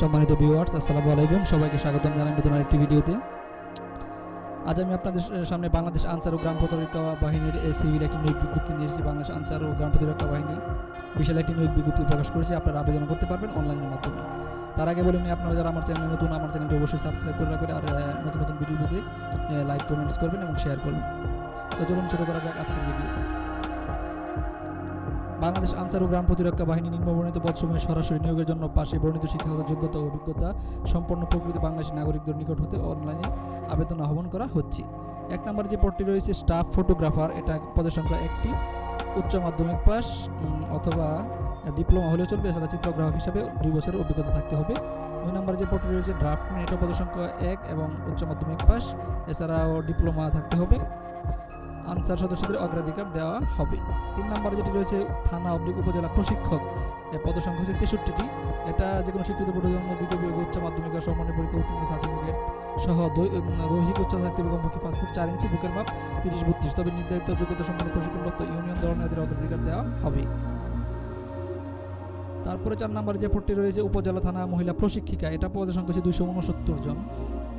সম্মানিত ভিউয়ার্স আসসালামু আলাইকুম। সবাইকে স্বাগতম জানাই নতুন আরেকটি ভিডিওতে। আজ আমি আপনাদের সামনে বাংলাদেশ আনসার ও গ্রাম প্রতিরক্ষা বাহিনীর সিভিল একটি নিয়োগ বিজ্ঞপ্তি নিয়ে এসেছি। বাংলাদেশ আনসার ও গ্রাম প্রতিরক্ষা বাহিনী। বিশাল একটি নিয়োগ বিজ্ঞপ্তি প্রকাশ করেছে। আপনারা আবেদন করতে পারবেন অনলাইনের মাধ্যমে। তার আগে বলে নিই, আপনারা যারা আমার চ্যানেলে নতুন, আমার চ্যানেলটি অবশ্যই সাবস্ক্রাইব করে রাখবেন। আর নতুন নতুন ভিডিও লাইক কমেন্টস করবেন এবং শেয়ার করবেন। তো চলুন শুরু করা যাক আজকের ভিডিও। বাংলাদেশ আনসার ও গ্রাম প্রতিরক্ষা বাহিনী নিম্নবর্ণিত পদসমূহে সরাসরি নিয়োগের জন্য পাশে বর্ণিত শিক্ষাগত যোগ্যতা ও অভিজ্ঞতা সম্পন্ন প্রকৃতি বাংলাদেশি নাগরিকদের নিকট হতে অনলাইনে আবেদন আহ্বান করা হচ্ছে। এক নম্বর যে পদটি রয়েছে, স্টাফ ফটোগ্রাফার, এটা পদের সংখ্যা একটি। উচ্চ মাধ্যমিক পাস অথবা ডিপ্লোমা হলেও চলবে এছাড়া চিত্রগ্রাহক হিসাবে দুই বছরের অভিজ্ঞতা থাকতে হবে। দুই নম্বর যে পদটি রয়েছে, ড্রাফটম্যান, এটা পদের সংখ্যা এক এবং উচ্চ মাধ্যমিক পাস, এছাড়াও ডিপ্লোমা থাকতে হবে। আনসার সদস্যদের অগ্রাধিকার দেওয়া হবে। তিন নম্বরে যেটি রয়েছে, থানা অবলিক উপজেলা প্রশিক্ষক পদসংখ্যা হচ্ছে তেষট্টিটি। এটা যে কোনো স্বীকৃত বোর্ডের জন্য দ্বিতীয় বিভাগে উচ্চ মাধ্যমিক সম্মানের পরীক্ষা উত্তীর্ণ সার্টিফিকেট সহ দৈহিক উচ্চতা থাকতে হবে কমপক্ষে ফুট চার ইঞ্চি, বুকের মাপ তিরিশ বত্রিশ। তবে নির্ধারিত যোগ্যতা সম্পন্ন প্রশিক্ষণপ্রাপ্ত ইউনিয়ন দলনেতাদের অগ্রাধিকার দেওয়া হবে। তারপরে চার নম্বরে যে পদটি রয়েছে, উপজেলা থানা মহিলা প্রশিক্ষিকা, এটা পদের সংখ্যা হচ্ছে দুইশো উনসত্তর জন।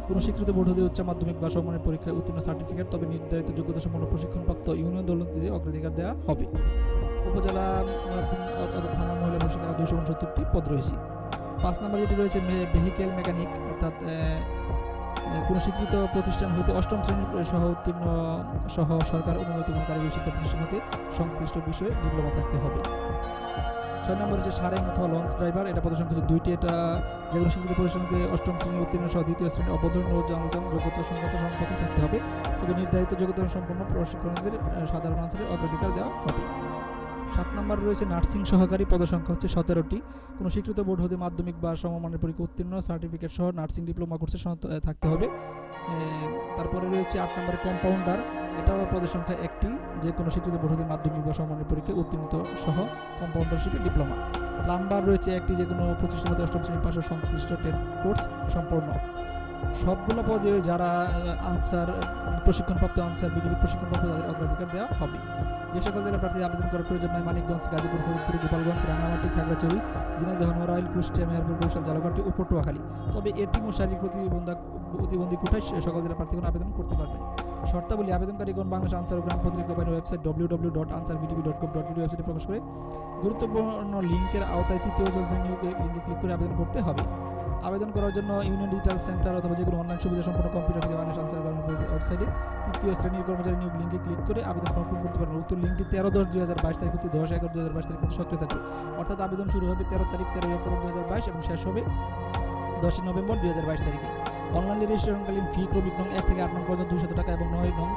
কোনো স্বীকৃত বোর্ড হতে উচ্চ মাধ্যমিক বা সম্মানের পরীক্ষায় উত্তীর্ণ সার্টিফিকেট, তবে নির্ধারিত যোগ্যতা সম্পন্ন প্রশিক্ষণপ্রাপ্ত ইউনিয়ন দলনেতাদের অগ্রাধিকার দেওয়া হবে। উপজেলা থানা মহিলা প্রশিক্ষিকা দুশো উনসত্তরটি পদ রয়েছে। পাঁচ নম্বর যেটি রয়েছে ভেহিকেল মেকানিক অর্থাৎ কোনো স্বীকৃত প্রতিষ্ঠান হতে অষ্টম শ্রেণির সহ উত্তীর্ণ সহ সরকার অনুমোদিত কোনো কারিগরি শিক্ষা প্রতিষ্ঠান হতে সংশ্লিষ্ট বিষয়ে ডিপ্লোমা থাকতে হবে। ছয় নম্বর হচ্ছে সারেং অথবা লঞ্চ ড্রাইভার, এটা সংখ্যা হচ্ছে দুইটি। এটা যে কোনো স্বীকৃত প্রতিষ্ঠানতে অষ্টম শ্রেণি উত্তীর্ণ সহ দ্বিতীয় শ্রেণি অবতরণ জনগণ যোগ্যতা সংক্রান্ত সম্পত্তি থাকতে হবে। তবে নির্ধারিত যোগ্যতা সম্পন্ন প্রশিক্ষণীদের সাধারণ আনসারের অগ্রাধিকার দেওয়া হবে। সাত নম্বর রয়েছে নার্সিং সহকারী পদসংখ্যা হচ্ছে সতেরোটি। কোনো স্বীকৃত বোর্ড হতে মাধ্যমিক বা সমমানের পরীক্ষা উত্তীর্ণ, সার্টিফিকেট সহ নার্সিং ডিপ্লোমা কোর্সে থাকতে হবে। তারপরে রয়েছে আট নম্বরে কম্পাউন্ডার। এটাও পদের সংখ্যা একটি, যে কোনো স্বীকৃত পদ্ধতির মাধ্যমিক বা সমমানের পরীক্ষায় উত্তীর্ণ সহ কম্পাউন্ডারশিপে ডিপ্লোমা প্লাম্বার রয়েছে একটি, যে কোনো প্রতিষ্ঠানতে অষ্টম শ্রেণি পাশের সংশ্লিষ্ট টেট কোর্স সম্পন্ন সবগুলো পদে যারা আনসার প্রশিক্ষণপ্রাপ্ত আনসার বিডিবি প্রশিক্ষণপ্রাপ্ত, তাদের অগ্রাধিকার দেওয়া হবে। যে সকল জেলা প্রার্থী আবেদন করার প্রয়োজন নয়, মানিকগঞ্জ, গাজীপুর, ফরিদপুর, গোপালগঞ্জ, রাঙামাটি, খাগড়াছড়ি, ঝিনাইদহ নড়াইল কুষ্টিয়া মেহেরপুর বরিশাল জালকাটি ও পটুয়াখালী তবে এতিম ও শারীরিক প্রতিবন্ধা প্রতিবন্ধী কোটায় সকল জেলা প্রার্থীগণ আবেদন করতে পারবেন। শর্তাবলী আবেদনকারীগণ বাংলাদেশ আনসার গ্রাম প্রতিরক্ষা বাহিনীর website W W dot Ansar VDB dot com dot ওয়েবসাইটে প্রকাশ করে গুরুত্বপূর্ণ লিঙ্কের আওতায় তৃতীয় যোজনা লিঙ্কে ক্লিক করে আবেদন করতে হবে। আবেদন করার জন্য ইউনিয়ন ডিজিটাল সেন্টার অথবা যে কোনো অনলাইন সুবিধা সম্পন্ন কম্পিউটার থেকে বাংলাদেশ আনসার প্রতিরক্ষা ওয়েবসাইটে তৃতীয় শ্রেণির কর্মচারী নিয়োগ লিঙ্কে ক্লিক করে আবেদন ফর্ম পূরণ করতে পারেন উক্ত লিঙ্কটি তেরো দশ দুই হাজার বাইশ তারিখ দশ এগারো দুই হাজার বাইশ তারিখ সক্রিয় থাকবে। অর্থাৎ আবেদন শুরু হবে তেরো তারিখ, তেরোই অক্টোবর দুই হাজার বাইশ এবং শেষ হবে দশই নভেম্বর দুই হাজার বাইশ তারিখে। অনলাইন রেজিস্ট্রেশনকালীন ফি ক্রমিক নং এক থেকে আট নং পর্যন্ত দুশো টাকা এবং নয় নং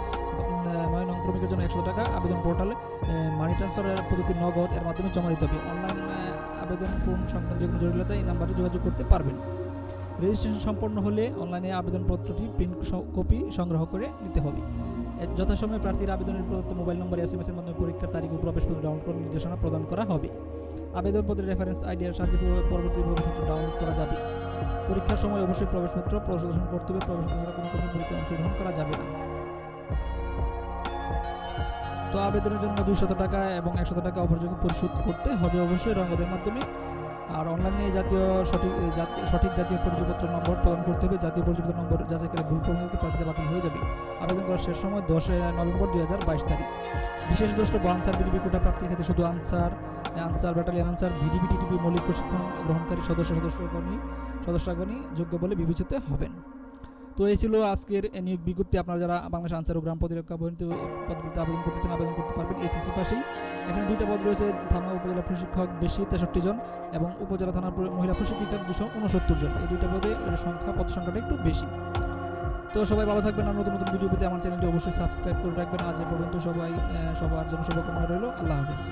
নয় নং ক্রমিকের জন্য একশো টাকা আবেদন পোর্টালে মানি ট্রান্সফারের পদ্ধতি নগদ এর মাধ্যমে জমা দিতে হবে। অনলাইন আবেদন পূরণ সংক্রান্ত যে কোনো জটিলতা এই নাম্বারে যোগাযোগ করতে পারবেন। রেজিস্ট্রেশন সম্পন্ন হলে অনলাইনে আবেদনপত্রটি প্রিন্ট কপি সংগ্রহ করে নিতে হবে। যথাসময়ে প্রার্থীর আবেদনের প্রদত্ত মোবাইল নম্বর এস এম এর মাধ্যমে পরীক্ষার তারিখ ও প্রবেশপত্র ডাউনলোড করার নির্দেশনা প্রদান করা হবে। আবেদনপত্রের রেফারেন্স আইডিয়ার সাহায্যে পরবর্তী প্রবেশপত্র ডাউনলোড করা যাবে। পরীক্ষার সময় অবশ্যই প্রবেশপত্র প্রদর্শন করতে হবে। প্রবেশপত্র ছাড়া কোনো কোনো পরীক্ষায় অংশগ্রহণ করা যাবে না। তো আবেদনের জন্য দুইশত টাকা এবং একশত টাকা অপরযোগ্য পরিশোধ করতে হবে অবশ্যই রঙ্গদের মাধ্যমে। আর অনলাইনে জাতীয় সঠিক সঠিক জাতীয় পরিচয়পত্র নম্বর প্রদান করতে হবে। জাতীয় পরিচয়পত্র নম্বর যাচাই করে ভুল প্রমাণিত প্রার্থীতে বাতিল হয়ে যাবে। আবেদন করার শেষ সময় দশই নভেম্বর দুই হাজার বাইশ তারিখ। বিশেষ দ্রষ্টব্য আনসার বিডিবি কোটা প্রার্থীর ক্ষেত্রে শুধু Ansar Ansar battalion Ansar VDB TDP, মৌলিক প্রশিক্ষণ গ্রহণকারী সদস্য, সদস্যগণই সদস্যগণই যোগ্য বলে বিবেচিত হবেন। তো এই ছিল আজকের নিয়োগ বিজ্ঞপ্তি। আপনারা যারা বাংলাদেশ আনসার ও গ্রাম প্রতিরক্ষা বাহিনীতে পদগুলিতে আবেদন করতে চান, আবেদন করতে পারবেন এইচএসসি পাশেই। এখানে দুইটা পদ রয়েছে, থানা উপজেলা প্রশিক্ষক বেশি তেষট্টি জন এবং উপজেলা থানা মহিলা প্রশিক্ষিকা দুশো উনসত্তর জন। এই দুইটা পদে সংখ্যা পদ সংখ্যাটা একটু বেশি। তো সবাই ভালো থাকবেন আর নতুন নতুন ভিডিও পেতে আমার চ্যানেলটি অবশ্যই সাবস্ক্রাইব করে রাখবেন। আজ পর্যন্ত সবাই সবার জন্য শুভকামনা রইল। আল্লাহ হাফেজ।